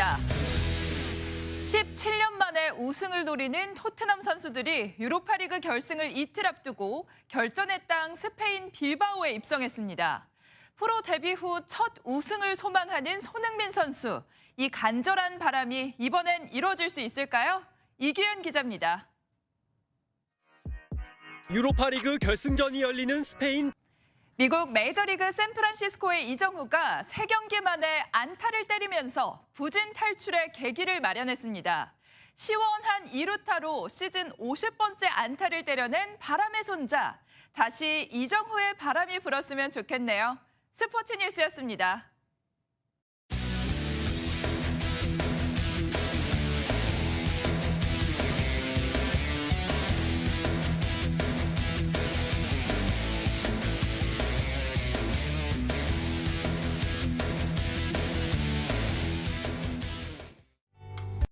기자입니다. 17년 만에 우승을 노리는 토트넘 선수들이 유로파리그 결승을 이틀 앞두고 결전의 땅 스페인 빌바오에 입성했습니다. 프로 데뷔 후 첫 우승을 소망하는 손흥민 선수. 이 간절한 바람이 이번엔 이뤄질 수 있을까요? 이규현 기자입니다. 유로파리그 결승전이 열리는 스페인 미국 메이저리그 샌프란시스코의 이정후가 세경기 만에 안타를 때리면서 부진 탈출의 계기를 마련했습니다. 시원한 2루타로 시즌 50번째 안타를 때려낸 바람의 손자. 다시 이정후의 바람이 불었으면 좋겠네요. 스포츠 뉴스였습니다.